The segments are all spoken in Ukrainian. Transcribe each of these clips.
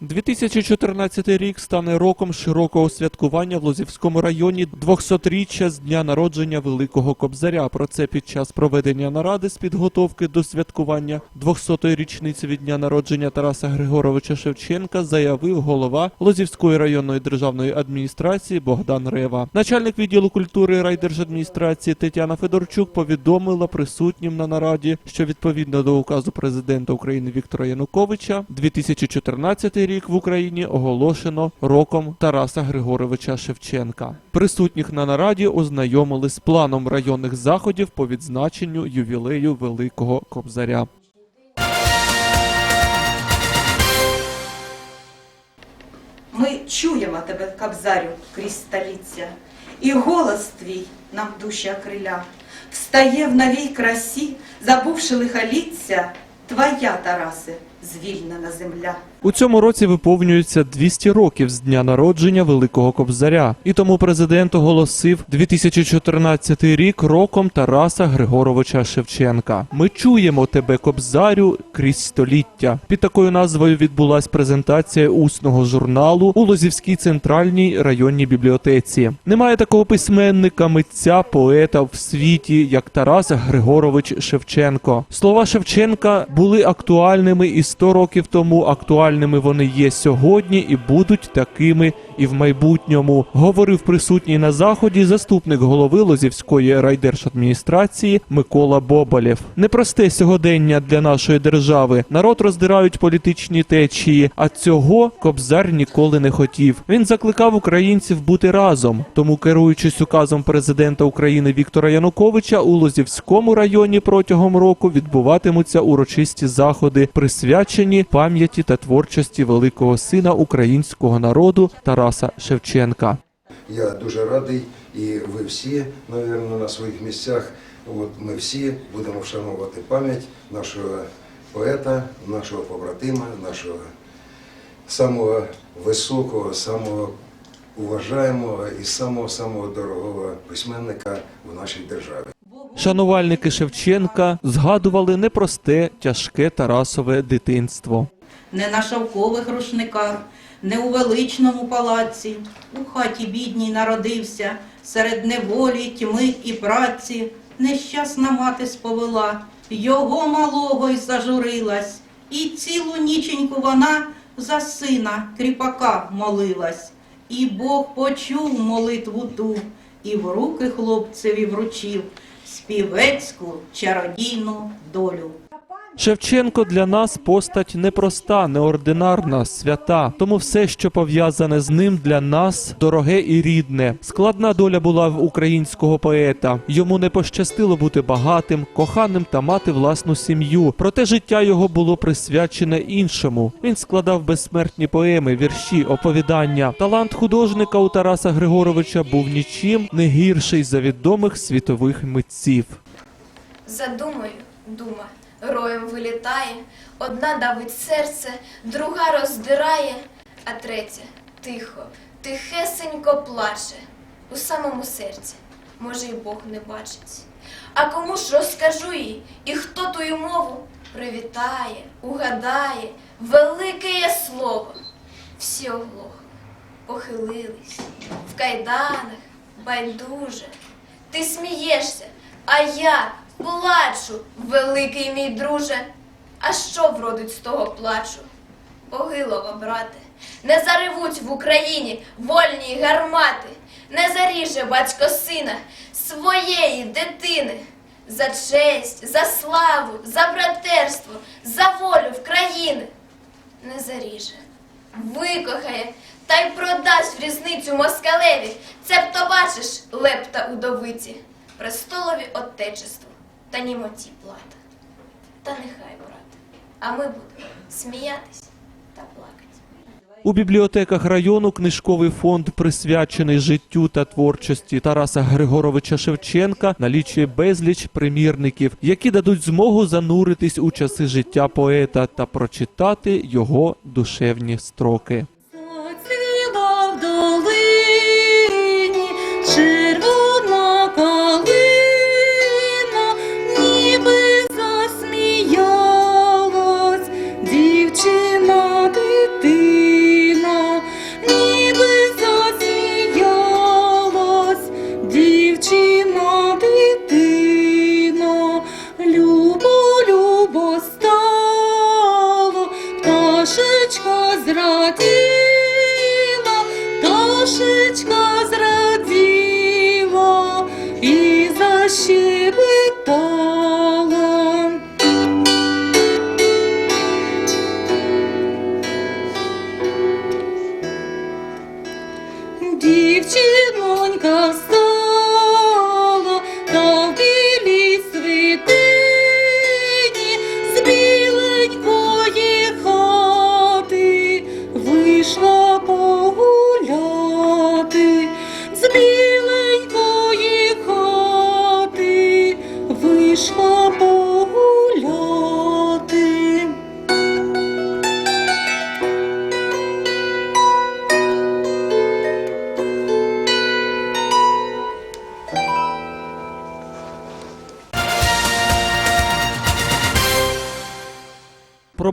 2014 рік стане роком широкого святкування в Лозівському районі 200-річчя з дня народження Великого Кобзаря. Про це під час проведення наради з підготовки до святкування 200-ї річниці від дня народження Тараса Григоровича Шевченка заявив голова Лозівської районної державної адміністрації Богдан Рева. Начальник відділу культури райдержадміністрації Тетяна Федорчук повідомила присутнім на нараді, що відповідно до указу президента України Віктора Януковича 2014 рік в Україні оголошено роком Тараса Григоровича Шевченка. Присутніх на нараді ознайомили з планом районних заходів по відзначенню ювілею Великого Кобзаря. Ми чуємо тебе, кабзарю, крізь століття, і голос твій нам душі окриля. Встає в новій красі, забувши лихоліття, твоя, Тарасе, звільнена земля. У цьому році виповнюється 200 років з дня народження Великого Кобзаря, і тому президент оголосив 2014 рік роком Тараса Григоровича Шевченка. Ми чуємо тебе, Кобзарю, крізь століття. Під такою назвою відбулась презентація усного журналу у Лозівській центральній районній бібліотеці. Немає такого письменника, митця, поета в світі, як Тарас Григорович Шевченко. Слова Шевченка були актуальними і 100 років тому. Актуальними вони є сьогодні і будуть такими і в майбутньому. Говорив присутній на заході заступник голови Лозівської райдержадміністрації Микола Боболєв. Непросте сьогодення для нашої держави. Народ роздирають політичні течії, а цього Кобзар ніколи не хотів. Він закликав українців бути разом. Тому, керуючись указом президента України Віктора Януковича, у Лозівському районі протягом року відбуватимуться урочисті заходи, присвячені пам'яті та творчості великого сина українського народу Тараса Шевченка. Я дуже радий, і ви всі, мабуть, на своїх місцях. От ми всі будемо вшановувати пам'ять нашого поета, нашого побратима, нашого самого високого, самого уважаємого і самого самого дорогого письменника в нашій державі. Шанувальники Шевченка згадували непросте, тяжке Тарасове дитинство. Не на шовкових рушниках, не у величному палаці, у хаті бідній народився, серед неволі, тьми і праці, нещасна мати сповела, його малого й зажурилась, і цілу ніченьку вона за сина кріпака молилась. І Бог почув молитву ту, і в руки хлопцеві вручив співецьку чародійну долю. Шевченко для нас постать непроста, неординарна, свята. Тому все, що пов'язане з ним, для нас дороге і рідне. Складна доля була в українського поета. Йому не пощастило бути багатим, коханим та мати власну сім'ю. Проте життя його було присвячене іншому. Він складав безсмертні поеми, вірші, оповідання. Талант художника у Тараса Григоровича був нічим не гірший за відомих світових митців. Задумаю, дума, роєм вилітає, одна давить серце, друга роздирає, а третя тихо, тихесенько плаче у самому серці. Може, й Бог не бачить. А кому ж розкажу їй, і хто тую мову привітає, угадає, велике є слово. Всі оглохли, похилились, в кайданах, байдуже. Ти смієшся, а я плачу, великий мій друже. А що вродить з того плачу? Погилова, брате, не заревуть в Україні вольні гармати, не заріже батько сина своєї дитини. За честь, за славу, за братерство, за волю в країни. Не заріже, викохає та й продасть в різницю москалеві, цебто бачиш лепта удовиці, престолові отечеству та німоті плата. Та нехай, брате, а ми будемо сміятись та плакати. У бібліотеках району книжковий фонд, присвячений життю та творчості Тараса Григоровича Шевченка, налічує безліч примірників, які дадуть змогу зануритись у часи життя поета та прочитати його душевні строки.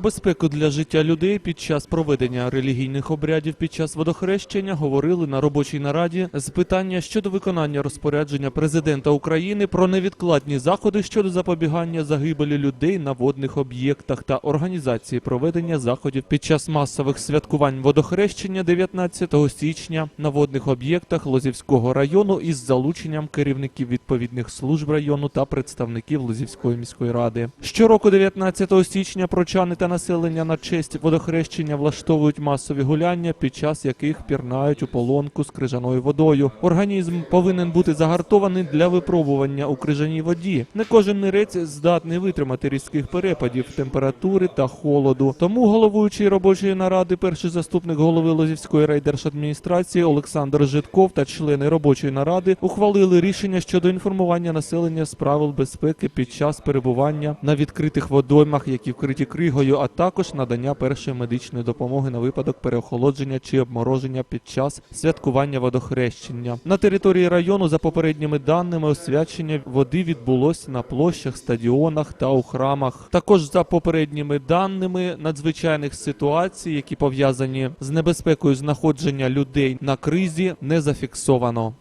Безпеку для життя людей під час проведення релігійних обрядів під час водохрещення говорили на робочій нараді з питання щодо виконання розпорядження президента України про невідкладні заходи щодо запобігання загибелі людей на водних об'єктах та організації проведення заходів під час масових святкувань водохрещення 19 січня на водних об'єктах Лозівського району із залученням керівників відповідних служб району та представників Лозівської міської ради. Щороку 19 січня прочани та населення на честь водохрещення влаштовують масові гуляння, під час яких пірнають у полонку з крижаною водою. Організм повинен бути загартований для випробування у крижаній воді. Не кожен нерець здатний витримати різких перепадів температури та холоду. Тому головуючий робочої наради, перший заступник голови Лозівської райдержадміністрації Олександр Житков та члени робочої наради ухвалили рішення щодо інформування населення з правил безпеки під час перебування на відкритих водоймах, які вкриті кригою, а також надання першої медичної допомоги на випадок переохолодження чи обмороження під час святкування водохрещення. На території району, за попередніми даними, освячення води відбулось на площах, стадіонах та у храмах. Також за попередніми даними надзвичайних ситуацій, які пов'язані з небезпекою знаходження людей на кризі, не зафіксовано.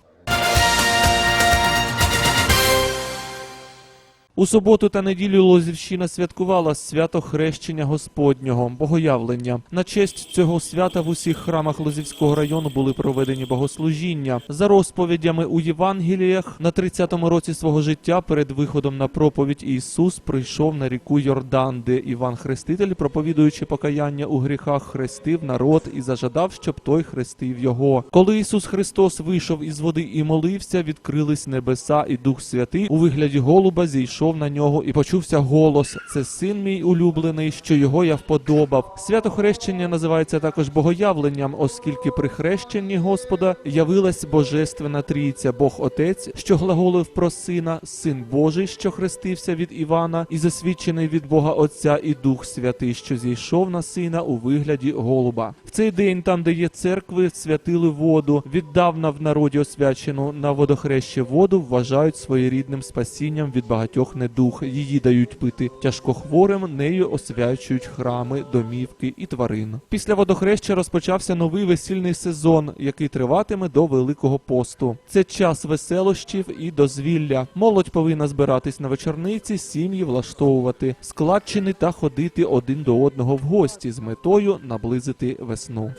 У суботу та неділю Лозівщина святкувала свято хрещення Господнього, богоявлення. На честь цього свята в усіх храмах Лозівського району були проведені богослужіння. За розповідями у Євангеліях, на 30-му році свого життя перед виходом на проповідь Ісус прийшов на ріку Йордан, де Іван Хреститель, проповідуючи покаяння у гріхах, хрестив народ і зажадав, щоб той хрестив його. Коли Ісус Христос вийшов із води і молився, відкрились небеса, і Дух Святий у вигляді голуба зійшов на нього, і почувся голос: Це син мій улюблений, що його я вподобав. Свято хрещення називається також богоявленням, оскільки при хрещенні Господа явилась Божественна Трійця, Бог Отець, що глаголив про сина, син Божий, що хрестився від Івана, і засвідчений від Бога Отця, і Дух Святий, що зійшов на сина у вигляді голуба. В цей день, там, де є церкви, святили воду. Віддавна в народі освячену на водохреще воду вважають своєрідним спасінням від багатьох недух. Її дають пити тяжкохворим, нею освячують храми, домівки і тварин. Після водохреща розпочався новий весільний сезон, який триватиме до Великого посту. Це час веселощів і дозвілля. Молодь повинна збиратись на вечорниці, сім'ї влаштовувати, складчини та ходити один до одного в гості з метою наблизити весну.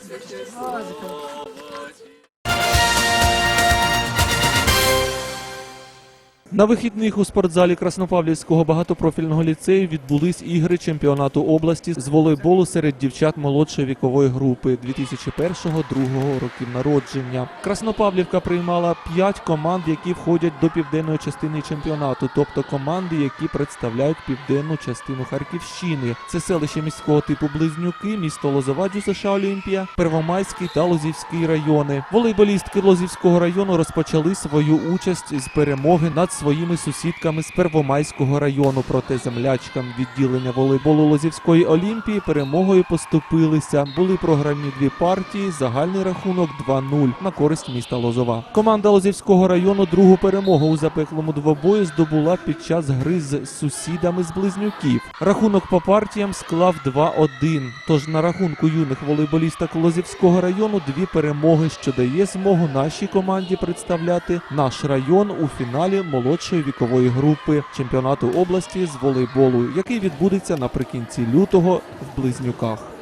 На вихідних у спортзалі Краснопавлівського багатопрофільного ліцею відбулись ігри чемпіонату області з волейболу серед дівчат молодшої вікової групи 2001-2002 років народження. Краснопавлівка приймала п'ять команд, які входять до південної частини чемпіонату, тобто команди, які представляють південну частину Харківщини. Це селище міського типу Близнюки, місто Лозова США Олімпія, Первомайський та Лозівський райони. Волейболістки Лозівського району розпочали свою участь з перемоги над своїми сусідками з Первомайського району. Проте землячкам відділення волейболу Лозівської Олімпії перемогою поступилися. Були програмні дві партії. Загальний рахунок 2-0 на користь міста Лозова. Команда Лозівського району другу перемогу у запеклому двобої здобула під час гри з сусідами з близнюків. Рахунок по партіям склав 2-1. Тож на рахунку юних волейболісток Лозівського району дві перемоги, що дає змогу нашій команді представляти наш район у фіналі молодшої вікової групи чемпіонату області з волейболу, який відбудеться наприкінці лютого в Близнюках.